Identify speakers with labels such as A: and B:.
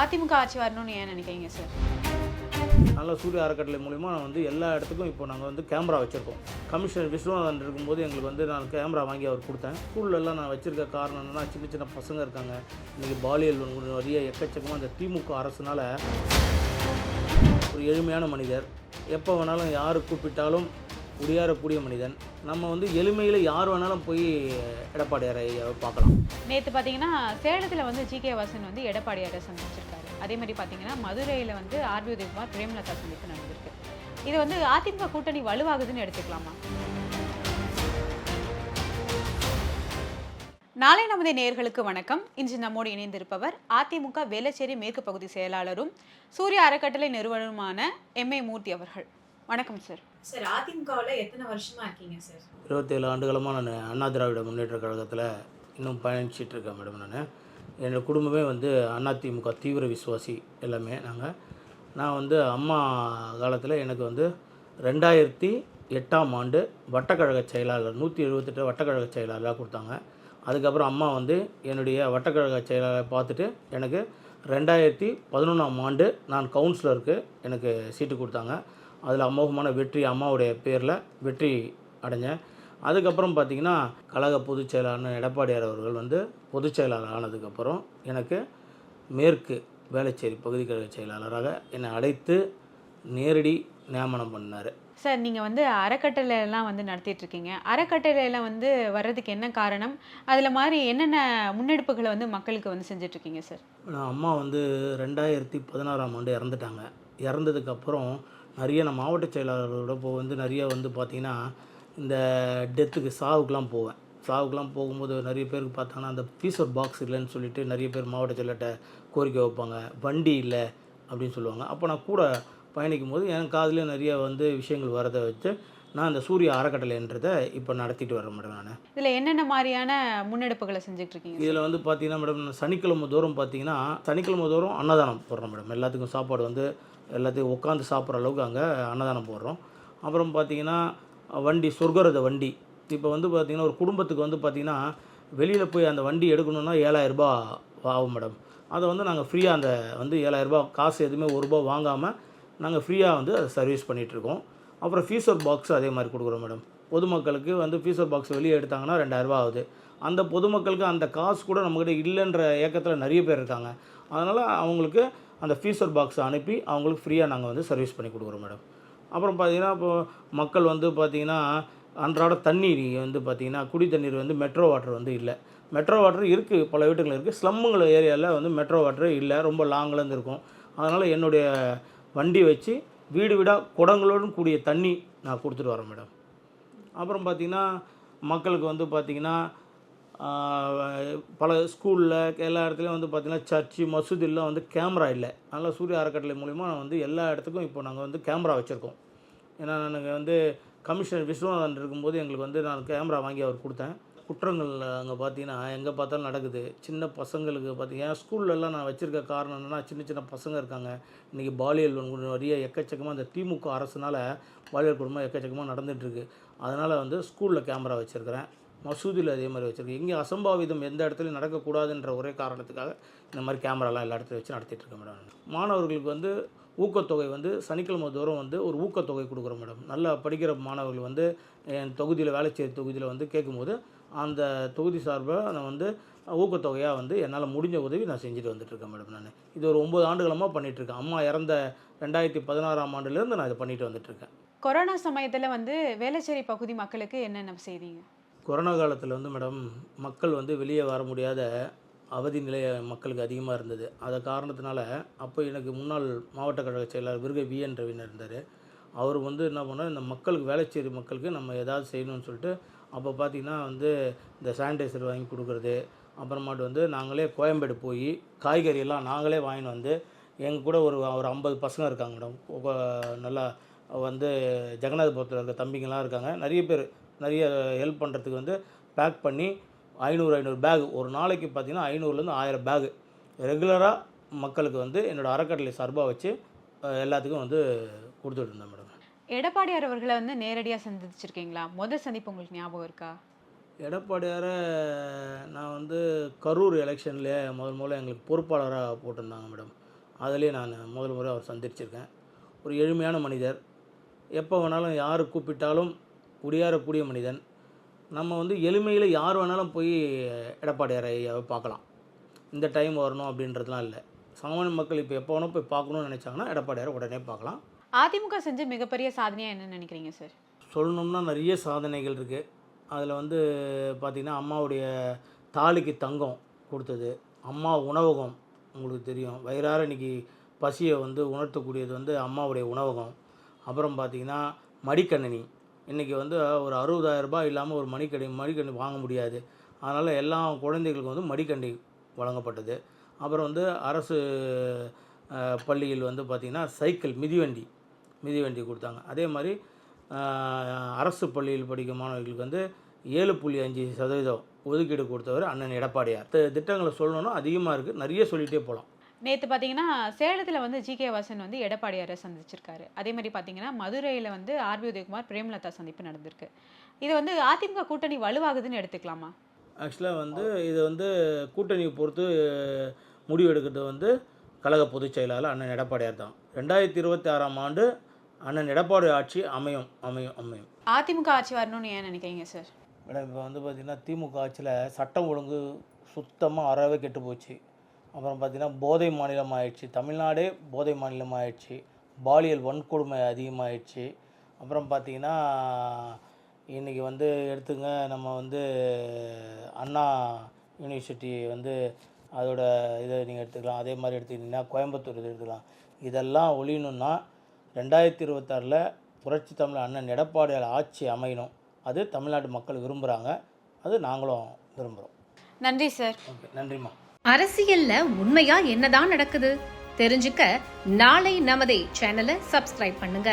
A: அதிமுக ஆட்சி வரணும்னு ஏன் நினைக்கிறீங்க சார்
B: நல்ல சூரிய அறக்கட்டளை மூலிமா நான் வந்து எல்லா இடத்துக்கும் இப்போ நாங்கள் வந்து கேமரா வச்சுருக்கோம். கமிஷனர் விஸ்வநாதன் இருக்கும்போது எங்களுக்கு வந்து நான் கேமரா வாங்கி அவர் கொடுத்தேன். ஸ்கூல்லலாம் நான் வச்சுருக்க காரணம் என்னென்னா சின்ன சின்ன பசங்க இருக்காங்க. இன்றைக்கி பாலியல் வன்முறை நிறைய எக்கச்சக்கமாக அந்த திமுக அரசுனால் ஒரு எளிமையான மனிதர். எப்போ வேணாலும் யார் கூப்பிட்டாலும் உடையாறக்கூடிய மனிதன். நம்ம வந்து எளிமையில் யார் வேணாலும் போய் எடப்பாடியாரை பார்க்கலாம்.
A: நேற்று பார்த்தீங்கன்னா சேலத்தில் வந்து ஜி. கே. வாசன் வந்து எடப்பாடியாரை சந்திச்சிருக்காரு. அதே மாதிரி பார்த்தீங்கன்னா மதுரையில் வந்து ஆர்பி உதயகுமார் பிரேமலதா சந்திப்பு நடந்திருக்கு. இது வந்து அதிமுக கூட்டணி வலுவாகுதுன்னு எடுத்துக்கலாமா? நாளை நமது நேர்களுக்கு வணக்கம். இன்று நம்மோடு இணைந்திருப்பவர் அதிமுக வேளச்சேரி மேற்கு பகுதி செயலாளரும் சூரிய அறக்கட்டளை நிறுவனருமான எம். ஏ. மூர்த்தி அவர்கள். வணக்கம் சார் சார் அதிமுகவில் எத்தனை வருஷமா இருக்கீங்க சார்
B: இருபத்தேழு ஆண்டுகளமாக நான் அண்ணா திராவிட முன்னேற்ற கழகத்தில் இன்னும் பயணிச்சிட்டு இருக்கேன் மேடம் நான். என்னோட குடும்பமே வந்து அதிமுக தீவிர விசுவாசி எல்லாமே நாங்கள் நான் வந்து அம்மா காலத்தில் எனக்கு வந்து ரெண்டாயிரத்தி எட்டாம் ஆண்டு வட்டக்கழக செயலாளர் நூற்றி எழுபத்தெட்டு வட்டக்கழக செயலாளராக கொடுத்தாங்க. அதுக்கப்புறம் அம்மா வந்து என்னுடைய வட்டக்கழக செயலாளரை பார்த்துட்டு எனக்கு ரெண்டாயிரத்தி பதினொன்றாம் ஆண்டு நான் கவுன்சிலருக்கு எனக்கு சீட்டு கொடுத்தாங்க. அதில் அமோகமான வெற்றி அம்மாவுடைய பேரில் வெற்றி அடைஞ்சேன். அதுக்கப்புறம் பார்த்திங்கன்னா கழக பொதுச் செயலாளர் எடப்பாடியார் அவர்கள் வந்து பொதுச் செயலாளர் ஆனதுக்கப்புறம் எனக்கு மேற்கு வேளச்சேரி பகுதி கழக செயலாளராக என்னை அழைத்து நேரடி நியமனம் பண்ணார்.
A: சார் நீங்கள் வந்து அறக்கட்டளை எல்லாம் வந்து நடத்திட்டு இருக்கீங்க. அறக்கட்டளையில் வந்து வர்றதுக்கு என்ன காரணம்? அதில் மாதிரி என்னென்ன முன்னெடுப்புகளை வந்து மக்களுக்கு வந்து செஞ்சுட்டு இருக்கீங்க சார்?
B: அம்மா வந்து ரெண்டாயிரத்தி பதினாறாம் ஆண்டு இறந்துட்டாங்க. இறந்ததுக்கப்புறம் நிறைய நான் மாவட்ட செயலாளர்களோட இப்போ வந்து நிறைய வந்து பார்த்திங்கன்னா இந்த டெத்துக்கு சாவுக்கெலாம் போவேன். சாவுக்கெலாம் போகும்போது நிறைய பேருக்கு பார்த்தாங்கன்னா அந்த ஃபீஸர் பாக்ஸ் இல்லைன்னு சொல்லிட்டு நிறைய பேர் மாவட்ட செயலர்கிட்ட கோரிக்கை வைப்பாங்க. வண்டி இல்லை அப்படின்னு சொல்லுவாங்க. அப்போ நான் கூட பயணிக்கும் போது என் காதுலேயே நிறைய வந்து விஷயங்கள் வரதை வச்சு நான் இந்த சூரிய அறக்கட்டளைன்றதை இப்போ நடத்திட்டு வரேன் மேடம் நான்.
A: இதில் என்னென்ன மாதிரியான முன்னெடுப்புகளை செஞ்சுட்டு இருக்கீங்க
B: இதில் வந்து பார்த்தீங்கன்னா மேடம் சனிக்கிழமை தோறும் பார்த்தீங்கன்னா சனிக்கிழமை தோறும் அன்னதானம் போடுறோம் மேடம் எல்லாத்துக்கும் சாப்பாடு வந்து எல்லாத்தையும் உட்காந்து சாப்பிட்ற அளவுக்கு அங்கே அன்னதானம் போடுறோம். அப்புறம் பார்த்தீங்கன்னா வண்டி சொர்க்கரத வண்டி. இப்போ வந்து பார்த்தீங்கன்னா ஒரு குடும்பத்துக்கு வந்து பார்த்தீங்கன்னா வெளியில் போய் அந்த வண்டி எடுக்கணுன்னா ஏழாயிரரூபா ஆகும் மேடம் அதை வந்து நாங்கள் ஃப்ரீயாக அந்த வந்து ஏழாயிரரூபா காசு எதுவுமே ஒரு ரூபா வாங்காமல் நாங்கள் ஃப்ரீயாக வந்து அதை சர்வீஸ் பண்ணிகிட்ருக்கோம் அப்புறம் ஃபீஸர் பாக்ஸ் அதே மாதிரி கொடுக்குறோம் மேடம் பொதுமக்களுக்கு வந்து ஃபீஸர் பாக்ஸ் வெளியே எடுத்தாங்கன்னா ரெண்டாயிரரூபா ஆகுது. அந்த பொதுமக்களுக்கு அந்த காசு கூட நம்மக்கிட்ட இல்லைன்ற ஏக்கத்தில் நிறைய பேர் இருக்காங்க. அதனால் அவங்களுக்கு அந்த ஃபீஸர் பாக்ஸை அனுப்பி அவங்களுக்கு ஃப்ரீயாக நாங்கள் வந்து சர்வீஸ் பண்ணி கொடுக்குறோம் மேடம் அப்புறம் பார்த்தீங்கன்னா இப்போ மக்கள் வந்து பார்த்திங்கன்னா அன்றாட தண்ணீர் வந்து பார்த்திங்கன்னா குடி தண்ணீர் வந்து மெட்ரோ வாட்டர் வந்து இல்லை. மெட்ரோ வாட்டர் இருக்குது பல வீட்டுகள் இருக்குது ஸ்லம்முங்கள் ஏரியாவில் வந்து மெட்ரோ வாட்டர் இல்லை. ரொம்ப லாங்லேருந்து இருக்கும். அதனால் என்னுடைய வண்டி வச்சு வீடு வீடாக குடங்களோடு கூடிய தண்ணி நான் கொடுத்துட்டு வரேன் மேடம். அப்புறம் பார்த்திங்கன்னா மக்களுக்கு வந்து பார்த்திங்கன்னா பல ஸ்கூலில் எல்லா இடத்துலையும் வந்து பார்த்திங்கன்னா சர்ச்சு மசூதிலாம் வந்து கேமரா இல்லை. அதனால் சூரிய அறக்கட்டளை மூலிமா நான் வந்து எல்லா இடத்துக்கும் இப்போ நாங்கள் வந்து கேமரா வச்சுருக்கோம். ஏன்னா நாங்கள் வந்து கமிஷனர் விஸ்வநாதன் இருக்கும்போது எங்களுக்கு வந்து நான் கேமரா வாங்கி அவர் கொடுத்தேன். குற்றங்கள் அங்கே பார்த்தீங்கன்னா எங்கே பார்த்தாலும் நடக்குது. சின்ன பசங்களுக்கு பார்த்தீங்கன்னா ஸ்கூல்லலாம் நான் வச்சுருக்க காரணம் என்னென்னா சின்ன சின்ன பசங்க இருக்காங்க. இன்றைக்கி பாலியல் நிறைய எக்கச்சக்கமாக இந்த திமுக அரசுனால் பாலியல் குடும்பம் எக்கச்சக்கமாக நடந்துகிட்ருக்கு அதனால் வந்து ஸ்கூலில் கேமரா வச்சுருக்கிறேன். மசூதியில் அதே மாதிரி வச்சுருக்கேன். இங்கே அசம்பாவிதம் எந்த இடத்துலையும் நடக்கக்கூடாதுன்ற ஒரே காரணத்துக்காக இந்த மாதிரி கேமராலாம் எல்லா இடத்துலையும் வச்சு நடத்திட்டு இருக்கேன் மேடம் மாணவர்களுக்கு வந்து ஊக்கத்தொகை வந்து சனிக்கிழமை தோறும் வந்து ஒரு ஊக்கத்தொகை கொடுக்குறோம் மேடம். நல்லா படிக்கிற மாணவர்கள் வந்து என் தொகுதியில் வேலைச்சேரி தொகுதியில் வந்து கேட்கும்போது அந்த தொகுதி சார்பாக நான் வந்து ஊக்கத்தொகையாக வந்து என்னால் முடிஞ்ச உதவி நான் செஞ்சுட்டு வந்துட்டுருக்கேன் மேடம் நான். இது ஒரு ஒம்பது ஆண்டுகளமாக பண்ணிகிட்ருக்கேன் அம்மா இறந்த ரெண்டாயிரத்தி பதினாறாம் ஆண்டுலேருந்து நான் இதை பண்ணிட்டு வந்துட்டுருக்கேன்.
A: கொரோனா சமயத்தில் வந்து வேளச்சேரி பகுதி மக்களுக்கு என்னென்ன செய்தீங்க?
B: கொரோனா காலத்தில் வந்து மேடம் மக்கள் வந்து வெளியே வர முடியாத அவதி நிலை மக்களுக்கு அதிகமாக இருந்தது. அதை காரணத்தினால அப்போ எனக்கு முன்னாள் மாவட்ட கழக செயலாளர் விருகை வி என் ரவின்னு இருந்தார். அவர் வந்து என்ன பண்ணார் இந்த மக்களுக்கு வேலைச்சேரி மக்களுக்கு நம்ம ஏதாவது செய்யணும்னு சொல்லிட்டு அப்போ பார்த்திங்கன்னா வந்து இந்த சானிடைசர் வாங்கி கொடுக்குறது அப்புறமாட்டு வந்து நாங்களே கோயம்பேடு போய் காய்கறியெல்லாம் நாங்களே வாங்கின்னு வந்து எங்கள் கூட ஒரு ஒரு ஐம்பது பசங்க இருக்காங்க மேடம். நல்லா வந்து ஜெகநாதபுரத்தில் இருக்க தம்பிங்கெல்லாம் இருக்காங்க. நிறைய பேர் நிறைய ஹெல்ப் பண்ணுறதுக்கு வந்து பேக் பண்ணி ஐநூறு ஐநூறு பேக் ஒரு நாளைக்கு பார்த்தீங்கன்னா ஐநூறுலேருந்து ஆயிரம் பேக் ரெகுலராக மக்களுக்கு வந்து என்னோடய அறக்கட்டளை சார்பாக வச்சு எல்லாத்துக்கும் வந்து கொடுத்துட்டு இருந்தேன் மேடம்.
A: எடப்பாடியார் அவர்களை வந்து நேரடியாக சந்திச்சிருக்கீங்களா? முதல் சந்திப்பு உங்களுக்கு ஞாபகம் இருக்கா?
B: எடப்பாடியாரை நான் வந்து கரூர் எலெக்ஷன்லேயே முதல் முதல்ல எங்களுக்கு பொறுப்பாளராக போட்டிருந்தாங்க மேடம். அதிலே நான் முதல் முறை அவர் சந்திச்சிருக்கேன். ஒரு எளிமையான மனிதர். எப்போ வேணாலும் யார் கூப்பிட்டாலும் குடியாரக்கூடிய மனிதன். நம்ம வந்து எளிமையில் யார் வேணாலும் போய் எடப்பாடியாரை ஐயாவை பார்க்கலாம். இந்த டைம் வரணும் அப்படின்றதுலாம் இல்லை. சாமானிய மக்கள் இப்போ எப்போ வேணால் போய் பார்க்கணும்னு நினச்சாங்கன்னா எடப்பாடியாரை உடனே பார்க்கலாம்.
A: அதிமுக செஞ்ச மிகப்பெரிய சாதனையாக என்ன நினைக்கிறீங்க சார்?
B: சொல்லணும்னா நிறைய சாதனைகள் இருக்குது அதில் வந்து பார்த்திங்கன்னா அம்மாவுடைய தாலிக்கு தங்கம் கொடுத்தது. அம்மா உணவகம் உங்களுக்கு தெரியும். வயிறார இன்னைக்கு பசியை வந்து உணர்த்தக்கூடியது வந்து அம்மாவுடைய உணவகம். அப்புறம் பார்த்திங்கன்னா மடிக்கணினி. இன்றைக்கி வந்து ஒரு அறுபதாயிரம் ரூபாய் இல்லாமல் ஒரு மடிக்கணி மடிக்கணினி வாங்க முடியாது. அதனால் எல்லா குழந்தைகளுக்கும் வந்து மடிக்கணி வழங்கப்பட்டது. அப்புறம் வந்து அரசு பள்ளியில் வந்து பார்த்திங்கன்னா சைக்கிள் மிதிவண்டி மிதிவண்டி கொடுத்தாங்க. அதே மாதிரி அரசு பள்ளியில் படிக்கும் மாணவர்களுக்கு வந்து ஏழு புள்ளி அஞ்சு சதவீதம் ஒதுக்கீடு கொடுத்தவர் அண்ணன் எடப்பாடியார். தி- திட்டங்களை சொல்லணும்னா அதிகமாக இருக்குது நிறைய சொல்லிகிட்டே போகலாம்
A: நேத்து பாத்தீங்கன்னா சேலத்துல வந்து ஜி கே வாசன் வந்து எடப்பாடியாரை சந்திச்சிருக்காரு. அதே மாதிரி பாத்தீங்கன்னா மதுரையில வந்து ஆர்பி உதயகுமார் பிரேமலதா சந்திப்பு நடந்திருக்கு. இது வந்து அதிமுக கூட்டணி வலுவாகுதுன்னு எடுத்துக்கலாமா?
B: ஆக்சுவலாக வந்து இது வந்து கூட்டணியை பொறுத்து முடிவு எடுக்கிறது வந்து கழக பொதுச் செயலாளர் அண்ணன் எடப்பாடியார் தான். ரெண்டாயிரத்தி இருபத்தி ஆறாம் ஆண்டு அண்ணன் எடப்பாடி ஆட்சி அமையும் அமையும் அமையும்.
A: அதிமுக ஆட்சி வரணும்னு ஏன் நினைக்கிறீங்க சார்?
B: மேடம் இப்போ வந்து பார்த்திங்கன்னா திமுக ஆட்சியில் சட்டம் ஒழுங்கு சுத்தமாக அறவே கெட்டு போச்சு. அப்புறம் பார்த்திங்கன்னா போதை மாநிலம் ஆயிடுச்சு. தமிழ்நாடே போதை மாநிலம் ஆயிடுச்சு. பாலியல் வன்கொடுமை அதிகமாகிடுச்சு அப்புறம் பார்த்திங்கன்னா இன்றைக்கி வந்து எடுத்துங்க நம்ம வந்து அண்ணா யூனிவர்சிட்டி வந்து அதோட இதை நீங்கள் எடுத்துக்கலாம். அதே மாதிரி எடுத்துக்கிட்டிங்கன்னா கோயம்புத்தூர் இதை எடுத்துக்கலாம். இதெல்லாம் ஒழியணுன்னா ரெண்டாயிரத்தி இருபத்தாறில் புரட்சி தமிழ் அண்ணன் எடப்பாடியார் ஆட்சி அமையணும். அது தமிழ்நாட்டு மக்கள் விரும்புகிறாங்க அது நாங்களும் விரும்புகிறோம்
A: நன்றி சார்.
B: ஓகே நன்றிம்மா.
C: அரசியல்ல உண்மையா என்னதான் நடக்குது? தெரிஞ்சுக்க நாளை நமதே சேனலை சப்ஸ்கிரைப் பண்ணுங்க.